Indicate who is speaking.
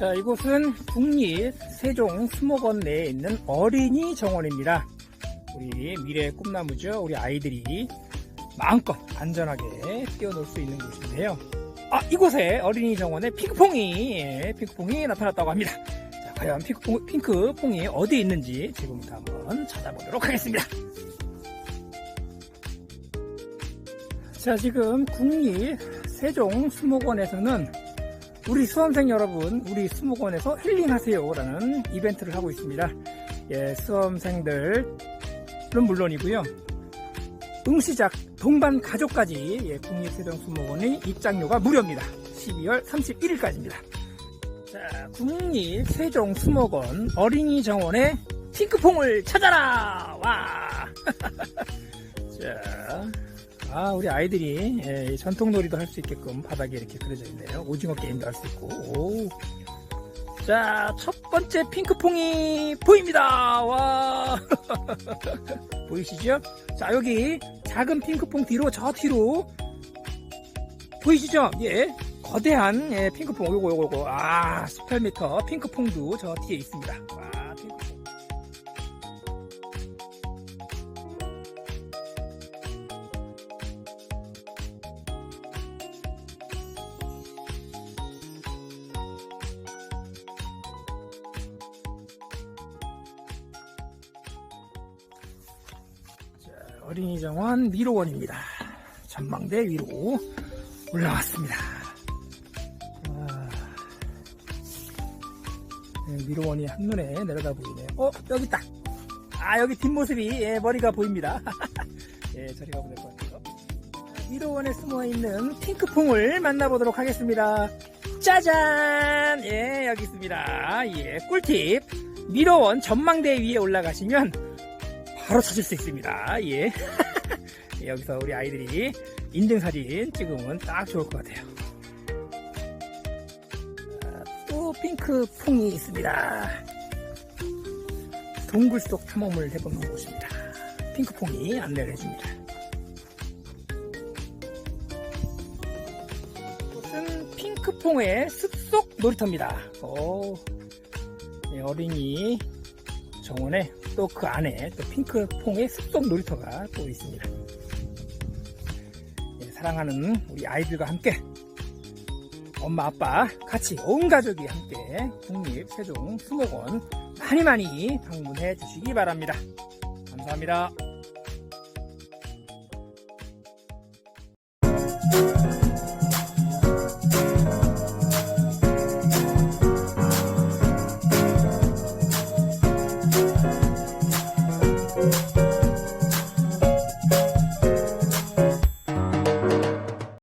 Speaker 1: 자, 이곳은 국립 세종 수목원 내에 있는 어린이 정원입니다. 우리 미래의 꿈나무죠. 우리 아이들이 마음껏 안전하게 뛰어놀 수 있는 곳인데요. 아, 이곳에 어린이 정원에 핑크퐁이, 예, 핑크퐁이 나타났다고 합니다. 자, 과연 핑크퐁, 핑크퐁이 어디에 있는지 지금부터 한번 찾아보도록 하겠습니다. 자, 지금 국립 세종 수목원에서는 우리 수험생 여러분, 우리 수목원에서 힐링하세요라는 이벤트를 하고 있습니다. 예, 수험생들은 물론이고요. 응시작 동반 가족까지 예, 국립세종수목원의 입장료가 무료입니다. 12월 31일까지입니다. 자, 국립세종수목원 어린이 정원에 핑크퐁을 찾아라! 와! 자, 아, 우리 아이들이 예, 전통놀이도 할 수 있게끔 바닥에 이렇게 그려져 있네요. 오징어 게임도 할 수 있고. 오. 자, 첫 번째 핑크퐁이 보입니다. 와. 보이시죠? 자, 여기 작은 핑크퐁 뒤로 저 뒤로 보이시죠? 예. 거대한 예, 핑크퐁 요거 요거 요거 아 18m 핑크퐁도 저 뒤에 있습니다. 어린이 정원 미로원입니다. 전망대 위로 올라왔습니다. 와, 네, 미로원이 한눈에 내려다 보이네요. 어, 여기 있다. 아, 여기 뒷모습이 예, 머리가 보입니다. 예, 저리 가보면 될것 같아요. 미로원에 숨어 있는 핑크퐁을 만나보도록 하겠습니다. 짜잔! 예, 여기 있습니다. 예, 꿀팁. 미로원 전망대 위에 올라가시면 바로 찾을 수 있습니다. 예. 여기서 우리 아이들이 인증사진 찍으면 딱 좋을 것 같아요. 아, 또 핑크 퐁이 있습니다. 동굴 속 탐험을 해보는 곳입니다. 핑크 퐁이 안내를 해줍니다. 이곳은 핑크 퐁의 숲속 놀이터입니다. 오, 네, 어린이 정원에 또 그 안에 또 핑크퐁의 숲속 놀이터가 또 있습니다. 예, 사랑하는 우리 아이들과 함께 엄마 아빠 같이 온 가족이 함께 국립 세종 수목원 많이 많이 방문해 주시기 바랍니다. 감사합니다.